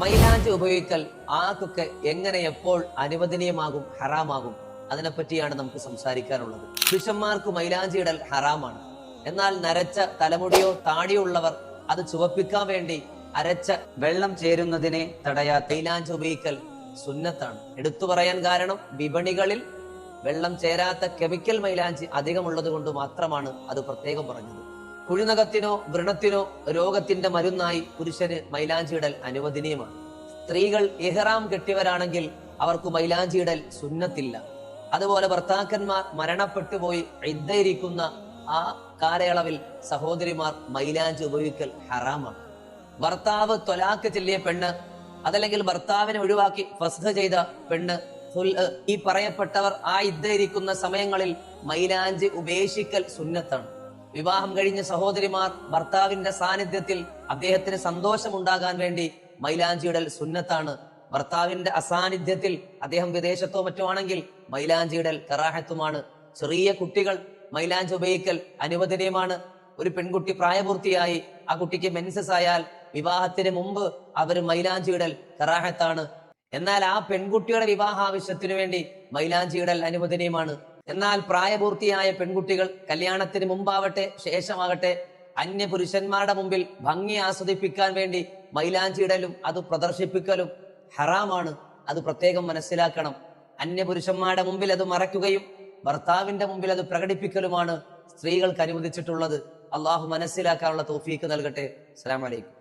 മൈലാഞ്ചി ഉപയോഗിക്കൽ ആർക്കൊക്കെ എങ്ങനെ എപ്പോൾ അനുവദനീയമാകും ഹറാമാകും? അതിനെപ്പറ്റിയാണ് നമുക്ക് സംസാരിക്കാനുള്ളത്. പുരുഷന്മാർക്ക് മൈലാഞ്ചി ഇടൽ ഹറാമാണ്. എന്നാൽ നരച്ച തലമുടിയോ താടിയോ ഉള്ളവർ അത് ചുവപ്പിക്കാൻ വേണ്ടി അരച്ച വെള്ളം ചേരുന്നതിനെ തടയാ മൈലാഞ്ചി ഉപയോഗിക്കൽ സുന്നത്താണ്. എടുത്തു പറയാൻ കാരണം വിപണികളിൽ വെള്ളം ചേരാത്ത കെമിക്കൽ മൈലാഞ്ചി അധികമുള്ളത് കൊണ്ട് മാത്രമാണ് അത് പ്രത്യേകം പറഞ്ഞത്. കുഴിനകത്തിനോ വ്രണത്തിനോ രോഗത്തിന്റെ മരുന്നായി പുരുഷന് മൈലാഞ്ചിയിടൽ അനുവദനീയമാണ്. സ്ത്രീകൾ ഇഹ്റാം കെട്ടിയവരാണെങ്കിൽ അവർക്ക് മൈലാഞ്ചിയിടൽ സുന്നത്തില്ല. അതുപോലെ ഭർത്താക്കന്മാർ മരണപ്പെട്ടു പോയി ഇരിക്കുന്ന ആ കാലയളവിൽ സഹോദരിമാർ മൈലാഞ്ചി ഉപയോഗിക്കൽ ഹറാമാണ്. ഭർത്താവ് തൊലാക്ക് ചെല്ലിയ പെണ്ണ് അതല്ലെങ്കിൽ ഭർത്താവിനെ ഒഴിവാക്കി ഫസ്ഹ ചെയ്ത പെണ്ണ് ഈ പറയപ്പെട്ടവർ ആ ഇരിക്കുന്ന സമയങ്ങളിൽ മൈലാഞ്ചി ഉപേക്ഷിക്കൽ സുന്നത്താണ്. വിവാഹം കഴിഞ്ഞ സഹോദരിമാർ ഭർത്താവിന്റെ സാന്നിധ്യത്തിൽ അദ്ദേഹത്തിന് സന്തോഷമുണ്ടാകാൻ വേണ്ടി മൈലാഞ്ചിയിടൽ സുന്നത്താണ്. ഭർത്താവിന്റെ അസാന്നിധ്യത്തിൽ അദ്ദേഹം വിദേശത്തോ മറ്റോ ആണെങ്കിൽ മൈലാഞ്ചിയിടൽ കറാഹത്തുമാണ്. ചെറിയ കുട്ടികൾ മൈലാഞ്ചി ഉപയോഗിക്കൽ അനുവദനീയമാണ്. ഒരു പെൺകുട്ടി പ്രായപൂർത്തിയായി ആ കുട്ടിക്ക് മെൻസസ് ആയാൽ വിവാഹത്തിന് മുമ്പ് അവർ മൈലാഞ്ചിയിടൽ കറാഹത്താണ്. എന്നാൽ ആ പെൺകുട്ടിയുടെ വിവാഹ ആവശ്യത്തിനു വേണ്ടി മൈലാഞ്ചിയിടൽ അനുവദനീയമാണ്. എന്നാൽ പ്രായപൂർത്തിയായ പെൺകുട്ടികൾ കല്യാണത്തിന് മുമ്പാവട്ടെ ശേഷമാകട്ടെ അന്യ പുരുഷന്മാരുടെ മുമ്പിൽ ഭംഗി ആസ്വദിപ്പിക്കാൻ വേണ്ടി മൈലാഞ്ചിയിടലും അത് പ്രദർശിപ്പിക്കലും ഹറാമാണ്. അത് പ്രത്യേകം മനസ്സിലാക്കണം. അന്യ പുരുഷന്മാരുടെ മുമ്പിൽ അത് മറയ്ക്കുകയും ഭർത്താവിന്റെ മുമ്പിൽ അത് പ്രകടിപ്പിക്കലുമാണ് സ്ത്രീകൾക്ക് അനുവദിച്ചിട്ടുള്ളത്. അള്ളാഹു മനസ്സിലാക്കാനുള്ള തോഫീക്ക് നൽകട്ടെ. അസ്സാം അലൈക്കും.